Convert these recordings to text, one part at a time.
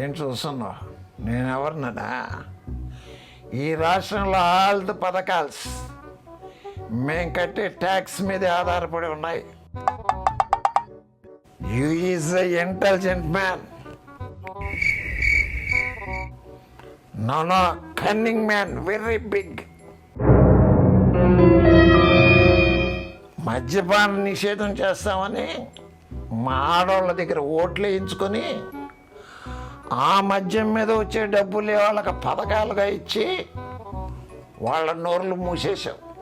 ఏం చూస్తున్నావు? నేను ఎవరినడా ఈ రాష్ట్రంలో ఆల్ ది పథకాల్స్. మేం కట్టే ట్యాక్స్ మీదే ఆధారపడి ఉన్నాయి. You is a intelligent man. No no cunning man very big. మద్యపాన నిషేధం చేస్తామని మా ఆడవాళ్ళ దగ్గర ఓట్లు వేయించుకొని ఆ మద్యం మీద వచ్చే డబ్బులే వాళ్ళకి పథకాలుగా ఇచ్చి వాళ్ళ నోర్లు మూసేశావు.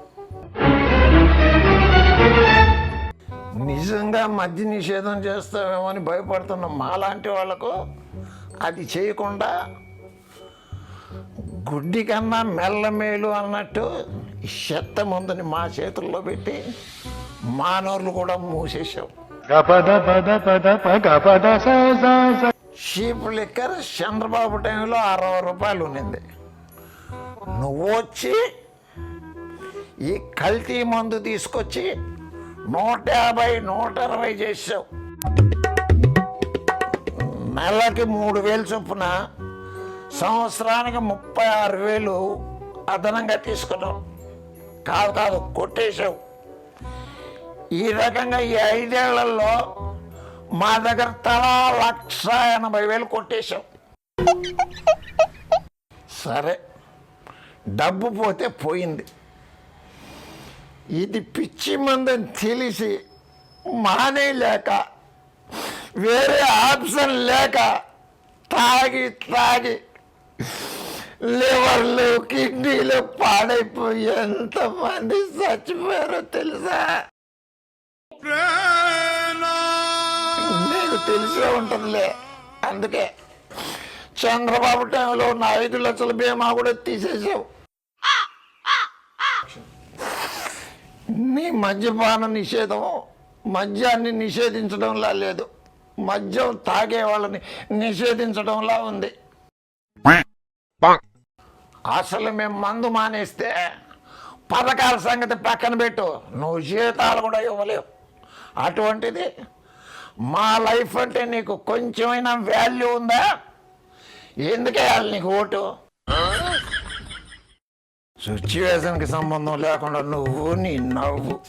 నిజంగా మద్య నిషేధం చేస్తామేమో అని భయపడుతున్న. మాలాంటి వాళ్ళకు అది చేయకుండా గుడ్డి కన్నా మెల్లమేలు అన్నట్టు చెత్త ముందని మా చేతుల్లో పెట్టి మానవులు కూడా మూసేశావు. గపద పద పద చీప్ లిక్కర్ చంద్రబాబు టైంలో అరవై రూపాయలు ఉన్నింది. నువ్వు వచ్చి ఈ కల్తీ మందు తీసుకొచ్చి నూట యాభై నూట అరవై చేసావు. నెలకి మూడు వేలు చొప్పున సంవత్సరానికి ముప్పై ఆరు వేలు అదనంగా తీసుకున్నావు. కాదు కాదు కొట్టేశావు. ఈ రకంగా ఈ ఐదేళ్ళలో మా దగ్గర తలా లక్ష ఎనభై వేలు కొట్టేశాం. సరే డబ్బు పోతే పోయింది. ఇది పిచ్చి మందని తెలిసి మానేయలేక వేరే ఆప్షన్ లేక తాగి తాగి లివర్లు కిడ్నీలు పాడైపోయి ఎంతమంది చచ్చిపోయారో తెలుసా? తెలిసే ఉంటుందిలే. అందుకే చంద్రబాబు టైంలో ఉన్న ఐదు లక్షల బీమా కూడా తీసేసావు నీ మద్యపాన నిషేధం మద్యాన్ని నిషేధించడంలా లేదు. మద్యం తాగే వాళ్ళని నిషేధించడంలా ఉంది. అసలు మేము మందు మానేస్తే పథకాల సంగతి పక్కన పెట్టు. నువ్వు జీతాలు కూడా ఇవ్వలేవు. అటువంటిది మా లైఫ్ అంటే నీకు కొంచెమైనా వాల్యూ ఉందా? ఎందుకేయాలి నీకు ఓటు? సిచ్యువేషన్కి సంబంధం లేకుండా నువ్వు నీ నవ్వు.